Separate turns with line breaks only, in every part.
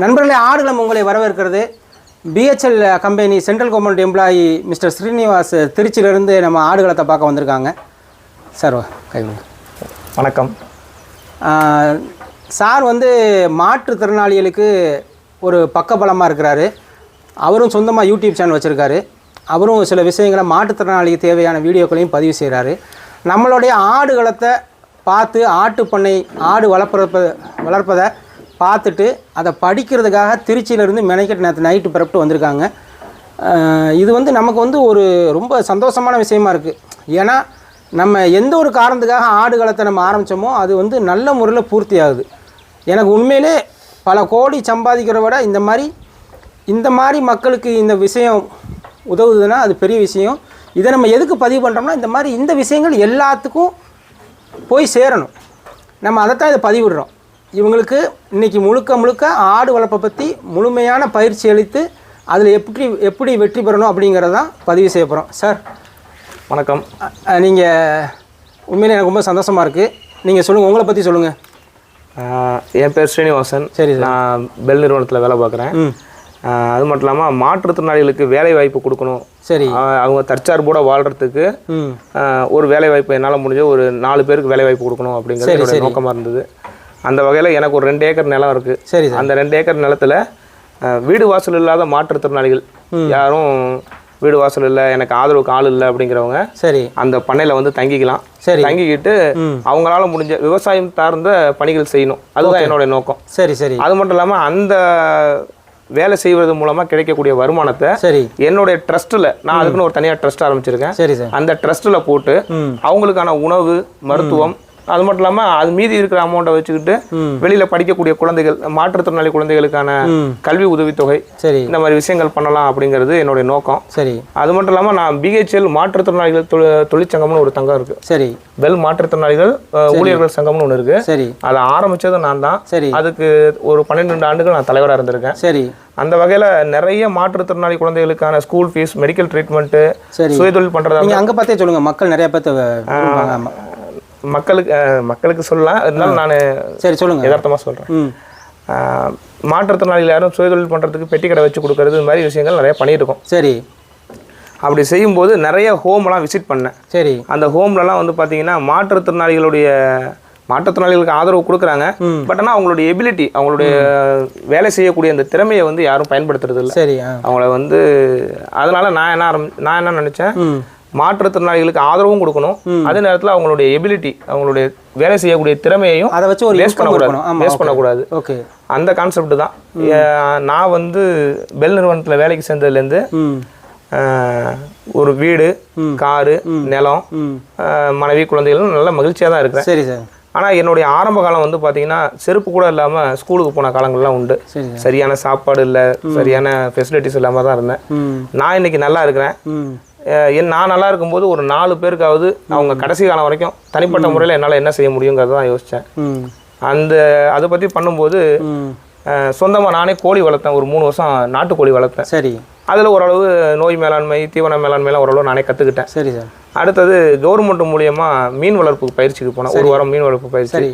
நண்பர்களே ஆடுகளம் உங்களை வரவேற்கிறது. BHEL company central government employee mister Srinivas திருச்சியிலிருந்து நம்ம ஆடுகளத்தை பார்க்க வந்திருக்காங்க. சார் கை.
வணக்கம்.
சார் வந்து மாற்றுத்திறனாளிகளுக்கு ஒரு பக்கபலமாக இருக்கிறாரு. அவரும் சொந்தமாக யூடியூப் சேனல் வச்சுருக்காரு. அவரும் சில விஷயங்களை மாற்றுத்திறனாளிக்கு தேவையான வீடியோக்களையும் பதிவு செய்கிறாரு நம்மளுடைய ஆடுகளத்தை பார்த்து ஆட்டு பண்ணை ஆடு வளர்ப்பத வளர்ப்பதை பார்த்துட்டு அதை படிக்கிறதுக்காக திருச்சியிலேருந்து மெனக்கெட்டு நேற்று நைட்டு பிறப்பிட்டு வந்திருக்காங்க. இது வந்து நமக்கு வந்து ஒரு ரொம்ப சந்தோஷமான விஷயமா இருக்குது ஏன்னா நம்ம எந்த ஒரு காரணத்துக்காக ஆடுகளத்தை நம்ம ஆரம்பித்தோமோ அது வந்து நல்ல முறையில் பூர்த்தி ஆகுது எனக்கு உண்மையிலே பல கோடி சம்பாதிக்கிறத விட இந்த மாதிரி இந்த மாதிரி மக்களுக்கு இந்த விஷயம் உதவுதுன்னா அது பெரிய விஷயம். இதை நம்ம எதுக்கு பதிவு பண்ணுறோம்னா இந்த மாதிரி இந்த விஷயங்கள் எல்லாத்துக்கும் போய் சேரணும். நம்ம அதைத்தான் இதை பதிவிடுறோம். இவங்களுக்கு இன்றைக்கி முழுக்க முழுக்க ஆடு வளர்ப்பை பற்றி முழுமையான பயிற்சி அளித்து அதில் எப்படி எப்படி வெற்றி பெறணும் அப்படிங்கிறதான் பதிவு செய்ய போகிறோம் சார்.
வணக்கம்.
நீங்கள் உண்மையிலே எனக்கு ரொம்ப சந்தோஷமாக இருக்குது நீங்கள் சொல்லுங்கள் உங்களை பற்றி சொல்லுங்கள்
என் பேர் ஸ்ரீனிவாசன்.
சரி
நான் பெல் நிறுவனத்தில் வேலை பார்க்குறேன். அது மட்டும் இல்லாமல் மாற்றுத்திறனாளிகளுக்கு வேலை வாய்ப்பு கொடுக்கணும்.
சரி.
அவங்க தற்சார்போட வாழ்கிறதுக்கு ஒரு வேலை வாய்ப்பு என்னால் முடிஞ்ச ஒரு நாலு பேருக்கு வேலை வாய்ப்பு கொடுக்கணும் அப்படிங்கிறது
சரி,
என்னோட
சரி.
நோக்கமாக இருந்தது. அந்த வகையில் எனக்கு ஒரு ரெண்டு ஏக்கர் நிலம் இருக்குது
சரி
அந்த ரெண்டு ஏக்கர் நிலத்துல வீடு வாசல் இல்லாத மாற்றுத்திறனாளிகள் யாரும் வீடு வாசல் இல்லை எனக்கு ஆதரவுக்கு ஆள் இல்லை அப்படிங்கிறவங்க
சரி.
அந்த பண்ணையில் வந்து தங்கிக்கலாம்.
சரி.
தங்கிக்கிட்டு அவங்களால முடிஞ்ச விவசாயம் சார்ந்த பணிகள் செய்யணும். அதுதான் என்னோட நோக்கம்.
சரி சரி.
அது மட்டும் இல்லாமல் அந்த வேலை செய்வது மூலமாக கிடைக்கக்கூடிய வருமானத்தை
சரி.
என்னுடைய ட்ரஸ்ட்டில் நான் அதுக்குன்னு ஒரு தனியாக ட்ரஸ்ட் ஆரம்பிச்சிருக்கேன்.
சரி சார்.
அந்த ட்ரஸ்ட்டில் போட்டு அவங்களுக்கான உணவு மருத்துவம் அது மட்டும் இல்லாமல் அது மீதி இருக்கிற அமௌண்ட்டை வச்சுக்கிட்டு வெளியில் படிக்கக்கூடிய குழந்தைகள் மாற்றுத்திறனாளி குழந்தைகளுக்கான கல்வி உதவித்தொகை
சரி.
இந்த மாதிரி விஷயங்கள் பண்ணலாம் அப்படிங்கிறது என்னுடைய நோக்கம்.
சரி.
அது மட்டும் இல்லாமல் நான் பிஹெச்எல் மாற்றுத்திறனாளிகள் தொழி- தொழிற்சங்கம்னு ஒரு தங்கம் இருக்குது
சரி.
பெல் மாற்றுத்திறனாளிகள் ஊழியர்கள் சங்கம்னு ஒன்று இருக்குது
சரி.
அதை ஆரம்பிச்சது நான் தான்.
சரி.
அதுக்கு ஒரு பன்னிரெண்டு ஆண்டுகள் நான் தலைவராக இருந்திருக்கேன்.
சரி.
அந்த வகையில் நிறைய மாற்றுத்திறனாளி குழந்தைகளுக்கான ஸ்கூல் ஃபீஸ் மெடிக்கல் ட்ரீட்மெண்ட்டு சுயதொழில் பண்ணுறதா
அங்கே பார்த்தே சொல்லுங்கள் மக்கள் நிறைய பேர்த்த
மக்களுக்கு மக்களுக்கு சொல்லலாம். இருந்தாலும் நான்
சரி சொல்லுங்கள்
யதார்த்தமாக சொல்கிறேன் மாற்றுத்திறனாளிகள் யாரும் சுயதொழில் பண்ணுறதுக்கு பெட்டி கடை வச்சு கொடுக்கறது இந்த மாதிரி விஷயங்கள் நிறைய பண்ணியிருக்கோம்.
சரி.
அப்படி செய்யும்போது நிறைய ஹோம்லாம் விசிட் பண்ணேன்.
சரி.
அந்த ஹோம்லலாம் வந்து பார்த்தீங்கன்னா மாற்றுத்திறனாளிகளுடைய மாற்றுத்திறனாளிகளுக்கு ஆதரவு கொடுக்குறாங்க. பட் ஆனால் அவங்களுடைய எபிலிட்டி அவங்களுடைய வேலை செய்யக்கூடிய அந்த திறமையை வந்து யாரும் பயன்படுத்துறது இல்லை
சரி
அவங்கள வந்து அதனால நான் என்ன ஆரம்பி நான் என்ன நினச்சேன்? மாற்றுத்திறனாளிகளுக்கு ஆதரவும் கொடுக்கணும். அதே நேரத்தில் அவங்களுடைய எபிலிட்டி அவங்களுடைய வேலை செய்யக்கூடிய திறமையையும்
அதை வச்சு ஒரு
வேஸ்ட் பண்ணக்கூடாது. வேஸ்ட் பண்ணக்கூடாது.
ஓகே
அந்த கான்செப்ட் தான். நான் வந்து பெல் நிறுவனத்தில் வேலைக்கு சேர்ந்ததுலேருந்து ஒரு வீடு காரு நிலம் மனைவி குழந்தைகளும் நல்ல மகிழ்ச்சியாக தான் இருக்கிறேன்.
சரி சார்.
ஆனால் என்னுடைய ஆரம்ப காலம் வந்து பார்த்தீங்கன்னா செருப்பு கூட இல்லாமல் ஸ்கூலுக்கு போன காலங்கள்லாம் உண்டு.
சரி சார்.
சரியான சாப்பாடு இல்லை சரியான ஃபெசிலிட்டிஸ் இல்லாமல் தான் இருந்தேன். நான் இன்னைக்கு நல்லா இருக்கிறேன். என் நான் நல்லா இருக்கும்போது ஒரு நாலு பேருக்காவது அவங்க கடைசி காலம் வரைக்கும் தனிப்பட்ட முறையில் என்னால் என்ன செய்ய முடியுங்கிறத தான் யோசித்தேன் அந்த அதை பற்றி பண்ணும்போது சொந்தமாக நானே கோழி வளர்த்தேன். ஒரு மூணு வருஷம் நாட்டுக்கோழி வளர்த்தேன்.
சரி.
அதில் ஓரளவு நோய் மேலாண்மை தீவன மேலாண்மைலாம் ஓரளவு நானே கற்றுக்கிட்டேன்
சரி சார்.
அடுத்தது கவர்மெண்ட் மூலியமாக மீன் வளர்ப்பு பயிற்சிக்கு போனேன். ஒரு வாரம் மீன் வளர்ப்பு பயிற்சி.
சரி.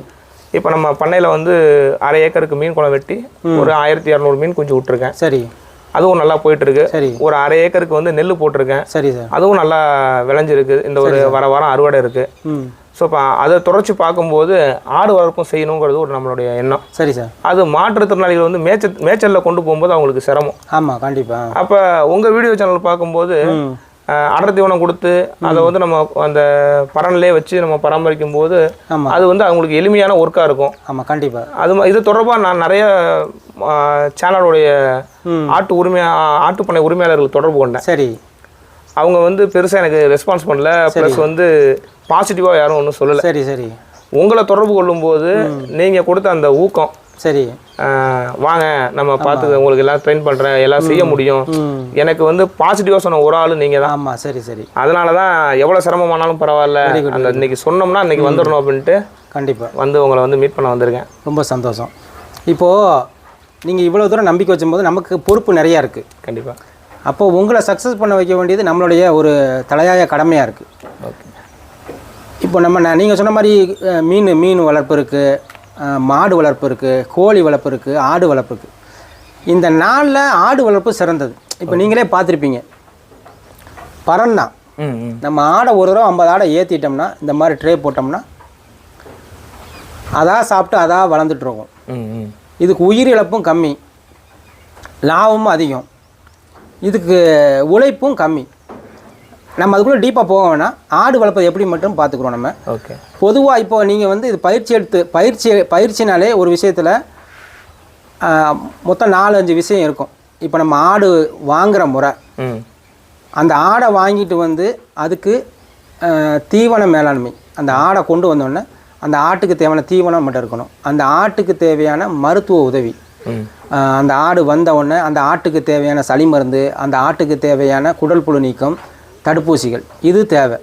இப்போ நம்ம பண்ணையில் வந்து அரை ஏக்கருக்கு மீன் குளம் வெட்டி ஒரு ஆயிரத்தி இரநூறு மீன் குஞ்சு விட்டுருக்கேன்.
சரி.
அதுவும் நல்லா போயிட்டு இருக்கு ஒரு அரை ஏக்கருக்கு வந்து நெல் போட்டிருக்கேன்.
சரி சார்.
அதுவும் நல்லா விளைஞ்சிருக்கு. இந்த ஒரு வர வாரம் அறுவடை இருக்கு. ஸோ இப்போ அதை தொடர்ச்சி பார்க்கும்போது ஆடு வளர்ப்பும் செய்யணுங்கிறது ஒரு நம்மளுடைய எண்ணம்.
சரி சார்.
அது மாற்றுத்திறனாளிகள் வந்து மேய்ச்சல் மேய்ச்சலில் கொண்டு போகும்போது அவங்களுக்கு சிரமம்.
ஆமாம் கண்டிப்பாக
அப்போ உங்கள் வீடியோ சேனல் பார்க்கும்போது அடர் தீவனம் கொடுத்து அதை வந்து நம்ம அந்த பரன்லேயே வச்சு நம்ம பராமரிக்கும் போது அது வந்து அவங்களுக்கு எளிமையான ஒர்க்காக இருக்கும்.
ஆமாம் கண்டிப்பாக
அது இது தொடர்பாக நான் நிறைய சேனலுடைய ஆட்டு உரிமையா ஆட்டுப்பண்ணை உரிமையாளர்கள் தொடர்பு கொண்டேன்.
சரி.
அவங்க வந்து பெருசாக எனக்கு ரெஸ்பான்ஸ் பண்ணல. ப்ளஸ் வந்து பாசிட்டிவாக யாரும் ஒன்றும் சொல்லலை.
சரி சரி.
உங்களை தொடர்பு கொள்ளும்போது நீங்கள் கொடுத்த அந்த ஊக்கம்
சரி.
வாங்க நம்ம பார்த்து உங்களுக்கு எல்லாம் ட்ரெயின் பண்ணுறேன் எல்லாம் செய்ய முடியும். எனக்கு வந்து பாசிட்டிவாக சொன்ன ஒரு ஆள் நீங்கள் தான்.
ஆமாம் சரி சரி.
அதனால தான் எவ்வளோ சிரமமானாலும் பரவாயில்ல. அந்த இன்னைக்கு சொன்னோம்னா இன்னைக்கு வந்துடணும் அப்படின்ட்டு
கண்டிப்பாக
வந்து உங்களை வந்து மீட் பண்ண வந்திருக்கேன்.
ரொம்ப சந்தோஷம். இப்போது நீங்கள் இவ்வளோ தூரம் நம்பிக்கை வச்சும்போது நமக்கு பொறுப்பு நிறையா இருக்குது
கண்டிப்பாக
அப்போது உங்களை சக்ஸஸ் பண்ண வைக்க வேண்டியது நம்மளுடைய ஒரு தலையாய கடமையாக இருக்குது
ஓகே
இப்போ நம்ம நீங்கள் சொன்ன மாதிரி மீன் மீன் வளர்ப்பு இருக்குது மாடு வளர்ப்பு இருக்குது கோழி வளர்ப்பு இருக்குது ஆடு வளர்ப்பு இருக்குது இந்த நாளில் ஆடு வளர்ப்பு சிறந்தது. இப்போ நீங்களே பார்த்துருப்பீங்க. தான்
ம்
நம்ம ஆடை ஒரு தடவை ஐம்பது ஆடை ஏற்றிட்டோம்னா இந்த மாதிரி ட்ரே போட்டோம்னா அதான் சாப்பிட்டு அதான் வளர்ந்துட்டு இருக்கும்.
ம் ம்.
இதுக்கு உயிர் இழப்பும் கம்மி. லாபமும் அதிகம். இதுக்கு உழைப்பும் கம்மி. நம்ம அதுக்குள்ளே டீப்பாக போக வேணாம். ஆடு வளர்ப்பது எப்படி மட்டும் பார்த்துக்குறோம் நம்ம.
ஓகே.
பொதுவாக இப்போ நீங்கள் வந்து இது பயிற்சி எடுத்து பயிற்சி பயிற்சினாலே ஒரு விஷயத்தில் மொத்தம் நாலு அஞ்சு விஷயம் இருக்கும். இப்போ நம்ம ஆடு வாங்குற முறை. அந்த ஆடை வாங்கிட்டு வந்து அதுக்கு தீவன மேலாண்மை அந்த ஆடை கொண்டு வந்தோடனே அந்த ஆட்டுக்கு தேவையான தீவனம் மட்டும் இருக்கணும். அந்த ஆட்டுக்கு தேவையான மருத்துவ உதவி. அந்த ஆடு வந்த உடனே அந்த ஆட்டுக்கு தேவையான சளி மருந்து அந்த ஆட்டுக்கு தேவையான குடல் புழு நீக்கம் தடுப்பூசிகள். இது தேவை.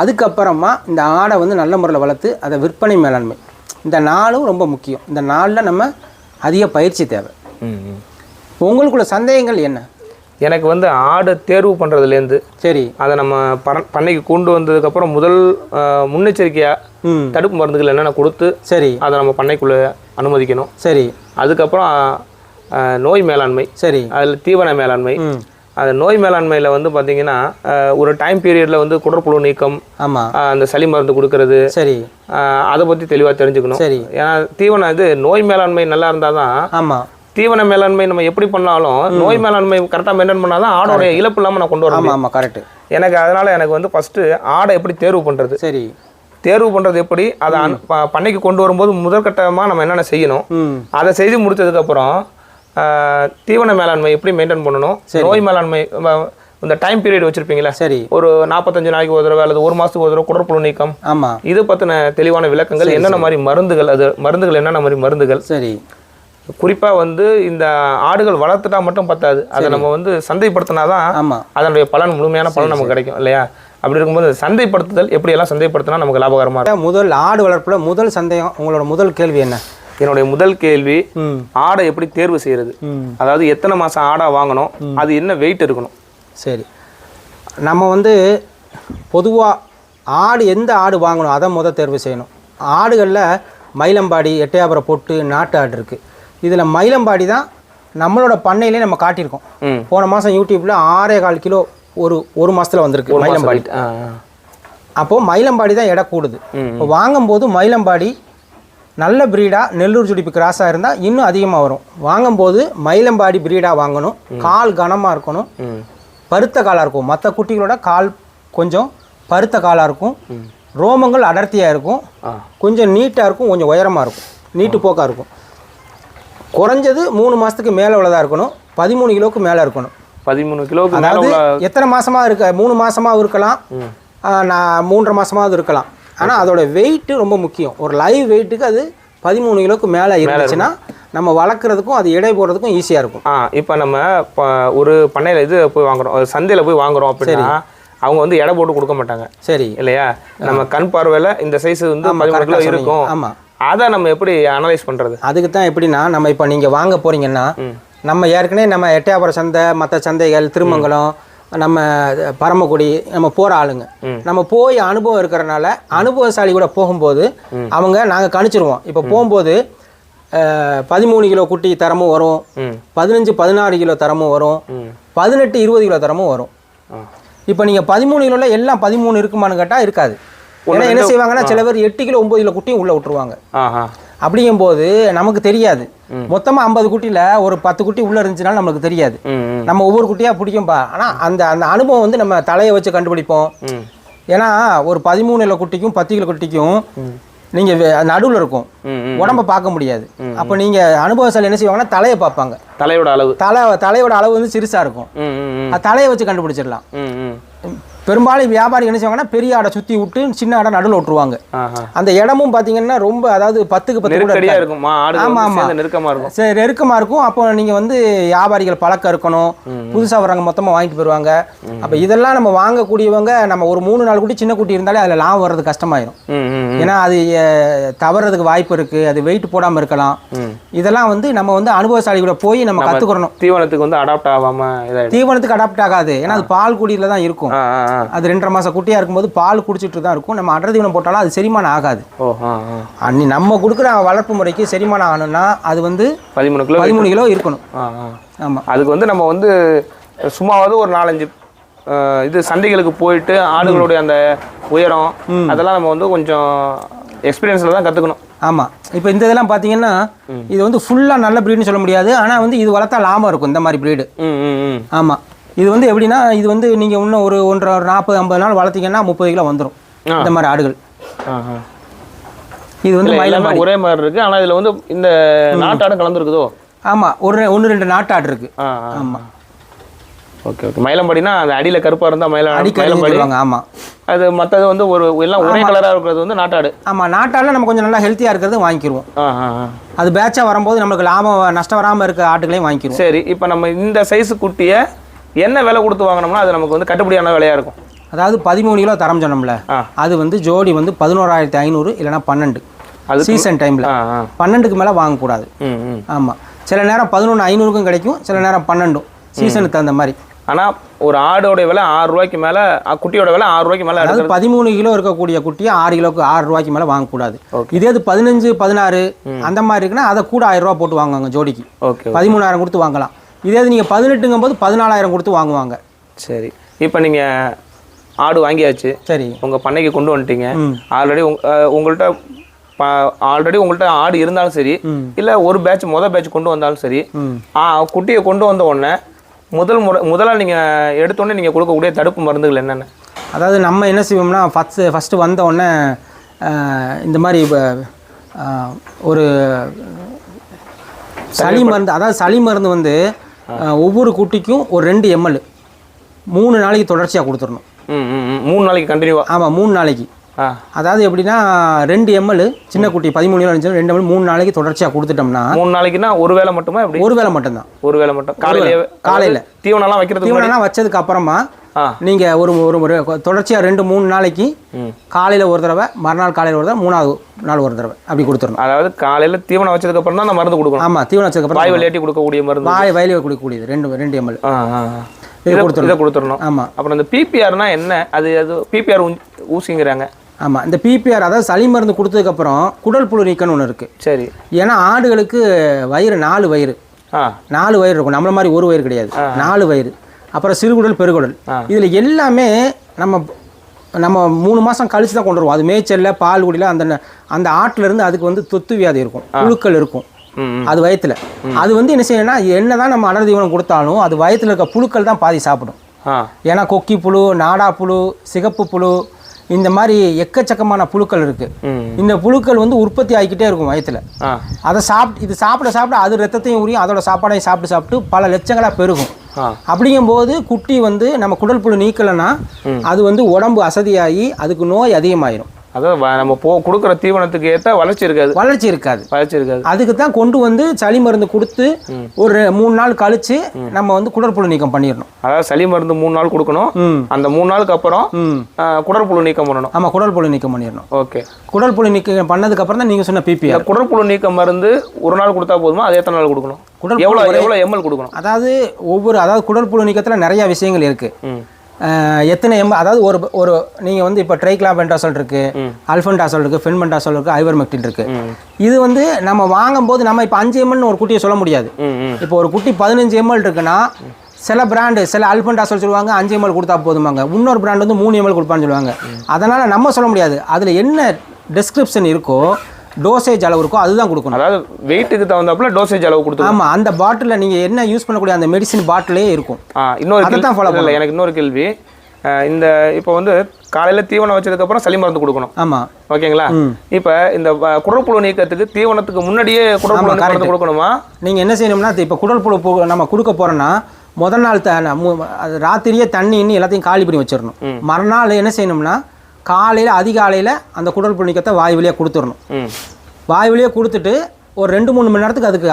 அதுக்கப்புறமா இந்த ஆடை வந்து நல்ல முறையில் வளர்த்து அதை விற்பனை மேலாண்மை. இந்த நாளும் ரொம்ப முக்கியம். இந்த நாளில் நம்ம அதிக பயிற்சி தேவை. உங்களுக்குள்ள சந்தேகங்கள் என்ன?
எனக்கு வந்து ஆடை தேர்வு பண்ணுறதுலேருந்து
சரி.
அதை நம்ம பண்ணைக்கு கொண்டு வந்ததுக்கப்புறம் முதல் முன்னெச்சரிக்கையாக
ம்.
தடுப்பு மருந்துகள் என்னென்ன கொடுத்து
சரி.
அதை நம்ம பண்ணைக்குள்ளே அனுமதிக்கணும்.
சரி.
அதுக்கப்புறம் நோய் மேலாண்மை
சரி.
அதில் தீவன மேலாண்மை அது நோய் மேலாண்மையில் வந்து பார்த்தீங்கன்னா ஒரு டைம் பீரியடில் வந்து குடற்புழு நீக்கம்
ஆமாம்
அந்த சளி மருந்து கொடுக்கறது
சரி.
அதை பற்றி தெளிவாக தெரிஞ்சுக்கணும்.
சரி.
ஏன்னா தீவனம் இது நோய் மேலாண்மை நல்லா இருந்தால் தான்
ஆமாம்
தீவன மேலாண்மை நம்ம எப்படி பண்ணாலும் நோய் மேலாண்மை கரெக்டாக மெயின்டைன் பண்ணால் தான் ஆடோடைய இழப்பு இல்லாமல் நான் கொண்டு வர
ஆமாம் ஆமாம் கரெக்டு
எனக்கு அதனால் எனக்கு வந்து ஃபஸ்ட்டு ஆடை எப்படி தேர்வு பண்ணுறது
சரி.
தேர்வு பண்ணுறது எப்படி? அதை பண்ணைக்கு கொண்டு வரும்போது முதற்கட்டமாக நம்ம என்னென்ன செய்யணும்? அதை செய்து முடிச்சதுக்கப்புறம் தீவன மேலாண்மை எப்படி மெயின்டைன் பண்ணணும்? நோய் மேலாண்மை இந்த டைம் பீரியட் வச்சுருப்பீங்களா
சரி.
ஒரு நாற்பத்தஞ்சு நாளைக்கு ஒரு தடவை அல்லது ஒரு மாதத்துக்கு ஒரு தடவை குடற்புழு நீக்கம்.
ஆமாம்
இது பற்றின தெளிவான விளக்கங்கள் என்னென்ன மாதிரி மருந்துகள் அது மருந்துகள் என்னென்ன மாதிரி மருந்துகள்?
சரி.
குறிப்பாக வந்து இந்த ஆடுகள் வளர்த்துட்டா மட்டும் பத்தாது. அதை நம்ம வந்து சந்தைப்படுத்தினா தான்
ஆமாம்
அதனுடைய பலன் முழுமையான பலன் நமக்கு கிடைக்கும் இல்லையா? அப்படி இருக்கும்போது சந்தைப்படுத்துதல் எப்படியெல்லாம் சந்தைப்படுத்தினா நமக்கு லாபகரமாக
முதல் ஆடு வளர்ப்பில் முதல் சந்தேகம் உங்களோட முதல் கேள்வி என்ன?
என்னுடைய முதல் கேள்வி ஆடை எப்படி தேர்வு செய்யறது? அதாவது எத்தனை மாதம் ஆடா வாங்கணும்? அது என்ன வெயிட் இருக்கணும்?
சரி. நம்ம வந்து பொதுவாக ஆடு எந்த ஆடு வாங்கணும் அதை முத தேர்வு செய்யணும். ஆடுகளில் மயிலம்பாடி எட்டையாபுரம் பொட்டு நாட்டு ஆடு இருக்குது இதில் மயிலம்பாடி தான் நம்மளோட பண்ணையிலே நம்ம காட்டியிருக்கோம். போன மாதம் யூடியூப்பில் ஆறே கால் கிலோ ஒரு ஒரு மாதத்தில் வந்திருக்கு மயிலம்பாடி. அப்போது மயிலம்பாடி தான் எடை கூடுது. இப்போ வாங்கும்போது மயிலம்பாடி நல்ல பிரீடாக நெல்லூர் ஜுடிப்பு கிராஸாக இருந்தால் இன்னும் அதிகமாக வரும். வாங்கும்போது மயிலம்பாடி பிரீடாக வாங்கணும். கால் கனமாக இருக்கணும். பருத்த காலாக இருக்கும். மற்ற குட்டிகளோட கால் கொஞ்சம் பருத்த காலாக இருக்கும். ரோமங்கள் அடர்த்தியாக இருக்கும். கொஞ்சம் நீட்டாக இருக்கும் கொஞ்சம் உயரமாக இருக்கும். நீட்டு போக்காக இருக்கும். குறைஞ்சது மூணு மாதத்துக்கு மேலே உள்ளதாக இருக்கணும். பதிமூணு கிலோவுக்கு மேலே இருக்கணும்.
பதிமூணு மேலே
அதாவது எத்தனை மாசமா இருக்க? மூணு மாசமாக இருக்கலாம். நான் மூன்றரை மாசமாவது இருக்கலாம். ஆனால் அதோட வெயிட் ரொம்ப முக்கியம். ஒரு லைவ் வெயிட்டுக்கு அது பதிமூணு கிலோவுக்கு மேலே இருந்துச்சுன்னா நம்ம வளர்க்குறதுக்கும் அது எடை போடுறதுக்கும் ஈஸியாக இருக்கும்.
ஆ இப்போ நம்ம இப்போ ஒரு பண்ணையில் இது போய் வாங்குறோம். சந்தையில் போய் வாங்குறோம் அப்படின்னா அவங்க வந்து எடை போட்டு கொடுக்க மாட்டாங்க.
சரி.
இல்லையா? நம்ம கண் பார்வையில் இந்த சைஸ் வந்து பதிமூணு கிலோ இருக்கும்.
ஆமாம்
அதை நம்ம எப்படி அனலைஸ் பண்ணுறது
அதுக்கு தான் எப்படின்னா நம்ம இப்போ நீங்கள் வாங்க போறீங்கன்னா நம்ம ஏற்கனவே நம்ம எட்டயபுரம் சந்தை மற்ற சந்தைகள் திருமங்கலம் நம்ம பரமக்குடி நம்ம போகிற ஆளுங்க. நம்ம போய் அனுபவம் இருக்கிறனால அனுபவசாலி கூட போகும்போது அவங்க நாங்கள் கணிச்சிருவோம். இப்போ போகும்போது பதிமூணு கிலோ குட்டி தரமும் வரும். பதினஞ்சு பதினாறு கிலோ தரமும் வரும். பதினெட்டு இருபது கிலோ தரமும் வரும். இப்போ நீங்கள் பதிமூணு கிலோவில் எல்லாம் பதிமூணு இருக்குமான்னு கேட்டால் இருக்காது. ஏன்னா என்ன செய்வாங்கன்னா சில பேர் எட்டு கிலோ ஒம்பது கிலோ குட்டியும் உள்ளே விட்டுருவாங்க.
ஆஹா.
அப்படிங்கும்போது நமக்கு தெரியாது. மொத்தமாக ஐம்பது குட்டியில் ஒரு பத்து குட்டி உள்ளே இருந்துச்சுனாலும் நம்மளுக்கு தெரியாது. நம்ம ஒவ்வொரு குட்டியாக பிடிக்கும்பா. ஆனால் அந்த அந்த அனுபவம் வந்து நம்ம தலையை வச்சு கண்டுபிடிப்போம். ஏன்னா ஒரு பதிமூணு கிலோ குட்டிக்கும் பத்து கிலோ குட்டிக்கும் நீங்கள் நடுவில் இருக்கும். உடம்ப பார்க்க முடியாது. அப்போ நீங்கள் அனுபவசாலி என்ன செய்வாங்கன்னா தலையை பார்ப்பாங்க.
தலையோட அளவு.
தலை தலையோட அளவு வந்து சிறுசாக இருக்கும். தலையை வச்சு கண்டுபிடிச்சிடலாம். பெரும்பாலும் வியாபாரி என்ன செய்வாங்கன்னா பெரிய ஆடை சுற்றி விட்டு சின்ன ஆடை நடுவில் விட்டுருவாங்க. அந்த இடமும் பார்த்தீங்கன்னா ரொம்ப அதாவது பத்துக்கு பத்து கூட.
இருக்குமா. ஆடு
ஆமா, ஆமா.
நெருக்கமா இருக்கும்.
சரி நெருக்கமாக இருக்கும். அப்போ நீங்கள் வந்து வியாபாரிகள் பழக்கம் இருக்கணும். புதுசாக வர்றவங்க மொத்தமாக வாங்கிட்டு போயிடுவாங்க அப்போ இதெல்லாம் நம்ம வாங்கக்கூடியவங்க நம்ம ஒரு மூணு நாலு குட்டி சின்ன குட்டி இருந்தாலே அதில் லாபம் வர்றது கஷ்டமாயிரும். ஏன்னா அது தவறதுக்கு வாய்ப்பு இருக்குது அது வெயிட் போடாமல் இருக்கலாம். இதெல்லாம் வந்து நம்ம வந்து அனுபவசாலி கூட போய் நம்ம கற்றுக்கிறணும்
தீவனத்துக்கு வந்து அடாப்ட் ஆகாம இதாயிடும்.
தீவனத்துக்கு அடாப்ட் ஆகாது. ஏன்னா அது பால் குடியில் தான் இருக்கும் அது ரெண்டரை மாதம் குட்டியாக இருக்கும்போது பால் குடிச்சிட்டு தான் இருக்கும். நம்ம அடர் தீவனம் போட்டாலும் அது செரிமானம் ஆகாது. அன்னி நம்ம கொடுக்குற வளர்ப்பு முறைக்கு செரிமானம் ஆகணும்னா அது வந்து
பதிமூணு கிலோ
பதிமூணு கிலோ இருக்கணும். ஆமாம்
அதுக்கு வந்து நம்ம வந்து சும்மாவது ஒரு நாலஞ்சு இது சண்டைகளுக்கு போயிட்டு ஆடுகளுடைய அந்த உயரம் அதெல்லாம் நம்ம வந்து கொஞ்சம் எக்ஸ்பீரியன்ஸில் தான் கற்றுக்கணும்
ஆமாம் இப்போ இந்த இதெல்லாம் பார்த்தீங்கன்னா இது வந்து ஃபுல்லாக நல்ல ப்ரீடுன்னு சொல்ல முடியாது. ஆனால் வந்து இது வளர்த்தா லாபம் இருக்கும் இந்த மாதிரி ப்ரீடு ஆமாம் இது வந்து எப்படின்னா இது வந்து நீங்கள் இன்னும் ஒரு ஒன்றரை ஒரு நாற்பது ஐம்பது நாள் வளர்த்தீங்கன்னா முப்பது கிலோ வந்துடும். இந்த மாதிரி ஆடுகள். இது வந்து
எல்லாமே ஒரே மாதிரி இருக்கு. ஆனால் இதில் வந்து இந்த நாட்டாடம் கலந்துருக்குதோ?
ஆமாம் ஒரு ஒன்று ரெண்டு நாட்டாடு இருக்குது
ஆ
ஆமாம்
ஓகே ஓகே. மயிலம்பாடினா அந்த அடியில் கருப்பாக இருந்தால் மயிலம் மயிலம்பாடி
சொல்லுவாங்க ஆமாம்
அது மற்றது வந்து ஒரு எல்லாம் ஒரே கலராக இருக்கிறது வந்து நாட்டாடு.
ஆமாம் நாட்டாடில் நம்ம கொஞ்சம் நல்லா ஹெல்த்தியாக இருக்கிறது
ஆ
அது பேட்சாக வரும்போது நம்மளுக்கு லாபம் நஷ்டம் வராமல் இருக்க ஆட்டுகளையும் வாங்கிக்கிருவோம்.
சரி இப்போ நம்ம இந்த சைஸு குட்டியை என்ன விலை கொடுத்து வாங்கினோம்னா அது நமக்கு வந்து கட்டுப்படியான விலையாக இருக்கும்.
அதாவது பதிமூணு கிலோ தரம் சொன்னோம்ல. அது வந்து ஜோடி வந்து பதினோராயிரத்தி ஐநூறு இல்லைன்னா பன்னெண்டு.
அது
சீசன் டைமில் பன்னெண்டுக்கு மேலே வாங்கக்கூடாது. ஆமாம் சில நேரம் பதினொன்று ஐநூறுக்கும் கிடைக்கும் சில நேரம் பன்னெண்டும். சீசனுக்கு தகுந்த மாதிரி.
ஆனால் ஒரு ஆடோட விலை ஆறு ரூபாய்க்கு மேலே குட்டியோட விலை ஆறு ரூபாய்க்கு மேலே
அதாவது பதிமூணு கிலோ இருக்கக்கூடிய குட்டியை ஆறு கிலோக்கு ஆறு ரூபாய்க்கு மேலே வாங்கக்கூடாது. இதே இது பதினஞ்சு பதினாறு அந்த மாதிரி இருக்குன்னா அதை கூட ஆயிரம் ரூபா போட்டு வாங்குவாங்க ஜோடிக்கு.
ஓகே.
பதிமூணாயிரம் கொடுத்து வாங்கலாம். இதே இது நீங்கள் பதினெட்டுங்கும் போது பதினாலாயிரம் கொடுத்து வாங்குவாங்க.
சரி. இப்போ நீங்கள் ஆடு வாங்கியாச்சு.
சரி.
உங்கள் பண்ணைக்கு கொண்டு வந்துட்டீங்க. ஆல்ரெடி உங்கள்கிட்ட ஆல்ரெடி உங்கள்கிட்ட ஆடு இருந்தாலும் சரி. இல்லை ஒரு பேட்ச் மொதல் பேட்ச் கொண்டு வந்தாலும் சரி குட்டியை கொண்டு வந்த உடனே முதல் முறை முதலாக நீங்கள் எடுத்தோடனே நீங்கள் கொடுக்கக்கூடிய தடுப்பு மருந்துகள் என்னென்ன?
அதாவது நம்ம என்ன செய்வோம்னா ஃபஸ்ட்டு ஃபஸ்ட்டு வந்த உடனே இந்த மாதிரி ஒரு சளி மருந்து அதாவது சளி மருந்து வந்து ஒவ்வொரு குட்டிக்கும் ஒரு ரெண்டு எம்எல் மூணு நாளைக்கு தொடர்ச்சியாக கொடுத்துடணும்.
மூணு நாளைக்கு கண்டினியூவாக
ஆமாம் மூணு நாளைக்கு. அதாவது எப்படின்னா ரெண்டு எம்எல் சின்ன குட்டி பதிமூணு இருந்துச்சு ரெண்டு எம்எல் மூணு நாளைக்கு தொடர்ச்சியாக கொடுத்துட்டோம்னா
மூணு நாளைக்குன்னா ஒரு வேளை மட்டுமா எப்படி?
ஒரு வேளை மட்டும்தான்.
ஒரு வேளை மட்டும். காலையிலேயே
காலையில.
தீவனம்லாம் வைக்கிறதுக்கு முன்னாடி?
தீவனம்லாம் வச்சதுக்கு அப்புறமா நீங்கள் ஒரு ஒரு ஒரு தொடர்ச்சியாக ரெண்டு மூணு நாளைக்கு காலையில் ஒரு தடவை மறுநாள் காலையில் ஒரு தடவை மூணாவது நாள் ஒரு தடவை அப்படி கொடுத்துடணும்.
அதாவது காலையில் தீவனம் வச்சதுக்கு அப்புறம் தான் அந்த மருந்து கொடுக்கணும்.
ஆமாம் தீவனம் வச்சதுக்கப்புறம்
வாய் விளையாட்டி கொடுக்கக்கூடிய மருந்து.
வாய் வயலில் கொடுக்கக்கூடியது ரெண்டு ரெண்டு எம்எல். இதை கொடுத்துடணும்.
இதை கொடுத்துடணும்.
ஆமாம்
அப்புறம் இந்த பிபிஆர்னா என்ன? அது அது பிபிஆர் ஊசிங்கிறாங்க.
ஆமாம் இந்த பிபிஆர் அதாவது சளி மருந்து கொடுத்ததுக்கப்புறம் குடல் புழு நீக்கம்னு ஒன்று இருக்குது
சரி.
ஏன்னா ஆடுகளுக்கு வயிறு நாலு வயிறு. நாலு வயிறு இருக்கும். நம்மள மாதிரி ஒரு வயிறு கிடையாது. நாலு வயிறு. அப்புறம் சிறுகுடல் பெருகுடல். இதில் எல்லாமே நம்ம நம்ம மூணு மாதம் கழிச்சு தான் கொண்டு வருவோம். அது மேய்ச்சல்ல பால் குடியில் அந்த அந்த ஆட்டுல இருந்து அதுக்கு வந்து தொத்து வியாதி இருக்கும். புழுக்கள் இருக்கும். அது வயித்துல. அது வந்து என்ன செய்யணும்னா என்னதான் நம்ம அடர் தீவனம் கொடுத்தாலும் அது வயித்துல இருக்க புழுக்கள் தான் பாதி சாப்பிடும். ஏன்னா கொக்கி புழு நாடா புழு சிகப்பு புழு இந்த மாதிரி எக்கச்சக்கமான புழுக்கள் இருக்கு.
ம்.
இந்த புழுக்கள் வந்து உற்பத்தி ஆகிக்கிட்டே இருக்கும் வயித்துல. அதை சாப்பிட்டு இது சாப்பிட சாப்பிட அது ரத்தத்தையும் உரியும் அதோட சாப்பாடையும் சாப்பிட்டு சாப்பிட்டு பல லட்சங்களாக பெருகும். அப்படிங்கும்போது குட்டி வந்து நம்ம குடல் புழு நீக்கலைன்னா அது வந்து உடம்பு அசதியாகி அதுக்கு நோய் அதிகமாயிரும்.
வ- நம்ம போ கொடுக்குற தீவனத்துக்கு ஏற்ற வளர்ச்சி இருக்காது.
வளர்ச்சி இருக்காது.
வளர்ச்சி இருக்காது.
அதுக்கு தான் கொண்டு வந்து சளி மருந்து கொடுத்து ஒரு மூணு நாள் கழிச்சு நம்ம வந்து குடற்புழு நீக்கம் பண்ணிடணும்.
அதாவது சளி மருந்து மூணு நாள் கொடுக்கணும். அந்த மூணு நாளுக்கு அப்புறம் குடற்புழு நீக்கம் பண்ணணும்.
ஆமாம் குடற்புழு நீக்கம் பண்ணிடணும்.
ஓகே.
குடற்புழு நீக்கம் பண்ணதுக்கப்புறம் தான் நீங்கள் சொன்ன
இந்த குடற்புழு நீக்கம் மருந்து ஒரு நாள் கொடுத்தா போதுமா? அது எத்தனை நாள் கொடுக்கணும்?
குடற்புழு
எவ்வளோ எவ்வளோ எம்எல் கொடுக்கணும்?
அதாவது ஒவ்வொரு அதாவது குடற்புழு நீக்கத்தில் நிறைய விஷயங்கள் இருக்குது எத்தனை எம் அதாவது ஒரு ஒரு நீங்கள் வந்து இப்போ ட்ரைக்லாபென்டாசோல் இருக்குது அல்ஃபன்டாசோல் இருக்குது ஃபென்மெண்டாசோல் இருக்குது ஐவர்மெக்டின் இருக்குது இது வந்து நம்ம வாங்கும்போது நம்ம இப்போ அஞ்சு எம்எல்னு ஒரு குட்டியை சொல்ல முடியாது. இப்போ ஒரு குட்டி பதினஞ்சு எம்எல் இருக்குன்னா சில பிராண்டு சில அல்ஃபன்டாசோல் சொல்லுவாங்க அஞ்சு எம்எல் கொடுத்தா போதுமாங்க. இன்னொரு பிராண்ட் வந்து மூணு எம்எல் கொடுப்பான்னு சொல்லுவாங்க. அதனால் நம்ம சொல்ல முடியாது. அதில் என்ன டிஸ்கிரிப்ஷன் இருக்கோ டோசேஜ் அளவு இருக்கோ அதுதான் கொடுக்கணும்.
அதாவது வெயிட்டுக்கு தகுந்தாப்புல டோசேஜ் அளவு கொடுத்து
ஆமாம் அந்த பாட்டிலில் நீங்கள் என்ன யூஸ் பண்ணக்கூடிய அந்த மெடிசின் பாட்டிலே இருக்கும்.
இன்னொரு
தான் follow
இல்ல, எனக்கு இன்னொரு கேள்வி. இந்த இப்போ வந்து காலையில் தீவனம் வச்சதுக்கு அப்புறம் சளி மருந்து கொடுக்கணும்.
ஆமாம்
ஓகேங்களா? இப்போ இந்த குடற்புழு நீக்கத்துக்கு தீவனத்துக்கு முன்னாடியே குடற்புழு மருந்து கொடுக்கணுமா?
நீங்கள் என்ன செய்யணும்னா இப்போ குடல் புழு போ நம்ம கொடுக்க போகிறோன்னா முதல் நாள் த ராத்திரியே தண்ணி இன்னி எல்லாத்தையும் காலி பண்ணி வச்சிடணும். மறுநாள் என்ன செய்யணும்னா காலையில் அதிகாலையில் அந்த குடல் புழு நீக்கத்தை வாய் வழியாக கொடுத்துடணும். வாய் வழியாக கொடுத்துட்டு ஒரு ரெண்டு மூணு மணி நேரத்துக்கு அதுக்கு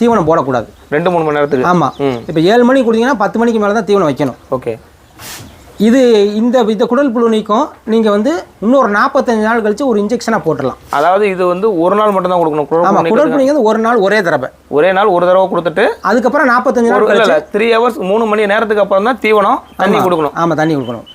தீவனம் போடக்கூடாது.
ரெண்டு மூணு மணி நேரத்துக்கு?
ஆமாம். இப்போ ஏழு மணிக்கு கொடுத்தீங்கன்னா பத்து மணிக்கு மேலே தான் தீவனம் வைக்கணும்.
ஓகே.
இது இந்த இந்த குடல் புழு நீக்கம் நீங்கள் வந்து இன்னொரு நாற்பத்தஞ்சு நாள் கழிச்சு ஒரு இன்ஜெக்ஷனாக போட்டுடலாம்.
அதாவது இது வந்து ஒரு நாள் மட்டும் தான் கொடுக்கணும்
ஆமாம் குடல் புழு நீக்கம் ஒரு நாள் ஒரே தடவை.
ஒரே நாள் ஒரு தடவை கொடுத்துட்டு
அதுக்கப்புறம் நாற்பத்தஞ்சு நாள்
த்ரீ ஹவர்ஸ் மூணு மணி நேரத்துக்கு அப்புறம் தான் தீவனம் தண்ணி கொடுக்கணும்.
ஆமாம் தண்ணி கொடுக்கணும்.